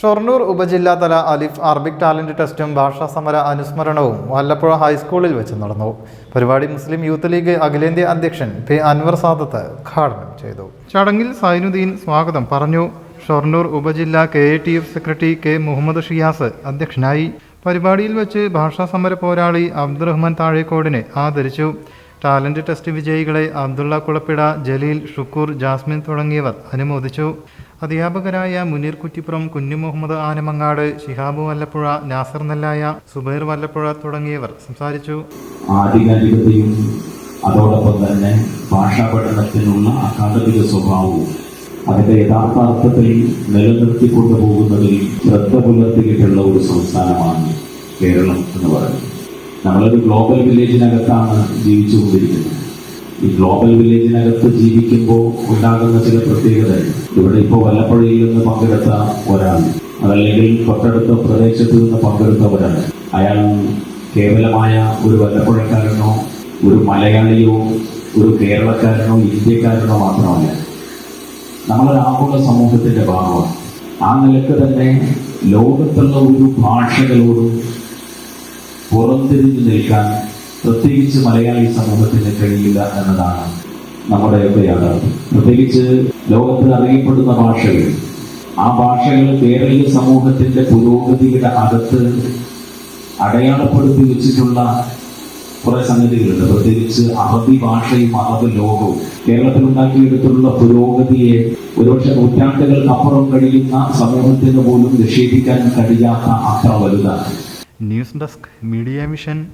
ഷൊർണൂർ ഉപജില്ലാതല അലിഫ് Arabic talent ടെസ്റ്റും ഭാഷാ സമര അനുസ്മരണവും വല്ലപ്പുഴ ഹൈസ്കൂളിൽ വെച്ച് നടന്നു. പരിപാടി മുസ്ലിം യൂത്ത് ലീഗ് അഖിലേന്ത്യാ അധ്യക്ഷൻ പി അൻവർ സാദത്ത് ഉദ്ഘാടനം ചെയ്തു. ചടങ്ങിൽ സൈനുദ്ദീൻ സ്വാഗതം പറഞ്ഞു. ഷൊർണൂർ ഉപജില്ല K A T F secretary K Muhammad Shiyas അധ്യക്ഷനായി. പരിപാടിയിൽ വെച്ച് ഭാഷാ സമര പോരാളി അബ്ദുറഹ്മാൻ താഴേക്കോടിനെ ആദരിച്ചു. ടാലന്റ് ടെസ്റ്റ് വിജയികളെ അബ്ദുള്ള കുളപ്പിട ജലീൽ ഷുക്കൂർ ജാസ്മിൻ തുടങ്ങിയവർ അനുമോദിച്ചു. അധ്യാപകരായ മുനീർ കുറ്റിപ്പുറം കുഞ്ഞു മുഹമ്മദ് ആനമങ്ങാട് ഷിഹാബു വല്ലപ്പുഴ നാസർ നല്ലായ സുബൈർ വല്ലപ്പുഴ തുടങ്ങിയവർ സംസാരിച്ചു. ആധികാരികതയും അതോടൊപ്പം തന്നെ ഭാഷാ പഠനത്തിനുള്ള അക്കാദമിക സ്വഭാവവും അതിന്റെ യഥാർത്ഥ അർത്ഥത്തിൽ നിലനിർത്തിക്കൊണ്ടു പോകുന്നതിൽ ശ്രദ്ധ പുലർത്തിയിട്ടുള്ള ഒരു സംസ്ഥാനമാണ് കേരളം എന്ന് പറയുന്നത്. നമ്മളൊരു ഗ്ലോബൽ വില്ലേജിനകത്താണ് ജീവിച്ചുകൊണ്ടിരിക്കുന്നത്. ഈ ഗ്ലോബൽ വില്ലേജിനകത്ത് ജീവിക്കുമ്പോൾ ഉണ്ടാകുന്ന ചില പ്രത്യേകതകൾ. ഇവിടെ ഇപ്പോൾ വല്ലപ്പുഴയിൽ നിന്ന് പങ്കെടുത്ത ഒരാൾ അതല്ലെങ്കിൽ തൊട്ടടുത്ത പ്രദേശത്ത് നിന്ന് പങ്കെടുത്ത ഒരാൾ അയാൾ കേവലമായ ഒരു വല്ലപ്പുഴക്കാരനോ ഒരു മലയാളിയോ ഒരു കേരളക്കാരനോ ഇന്ത്യക്കാരനോ മാത്രമല്ല. നമ്മളൊരു ആഗോള സമൂഹത്തിന്റെ ഭാഗമാണ്. ആ നിലയ്ക്ക് തന്നെ ലോകത്തുള്ള ഒരു ഭാഷകളോടും പുറംതിരിഞ്ഞു നിൽക്കാൻ പ്രത്യേകിച്ച് മലയാളി സമൂഹത്തിന് കഴിയില്ല എന്നതാണ് നമ്മുടെയൊക്കെ യാഥാർത്ഥ്യം. പ്രത്യേകിച്ച് ലോകത്ത് അറിയപ്പെടുന്ന ഭാഷകൾ. ആ ഭാഷകൾ കേരളീയ സമൂഹത്തിന്റെ പുരോഗതിയുടെ അകത്ത് അടയാളപ്പെടുത്തി വെച്ചിട്ടുള്ള കുറെ സംഗതികളുണ്ട്. പ്രത്യേകിച്ച് അറബി ഭാഷയും അറബ് ലോകവും. കേരളത്തിൽ ഉണ്ടാക്കിയെടുത്തുള്ള പുരോഗതിയെ ഒരുപക്ഷെ നൂറ്റാണ്ടുകൾക്കപ്പുറം കഴിയുന്ന സമൂഹത്തിന് പോലും നിഷേധിക്കാൻ കഴിയാത്ത അത്ര വലുതാണ്. News desk media mission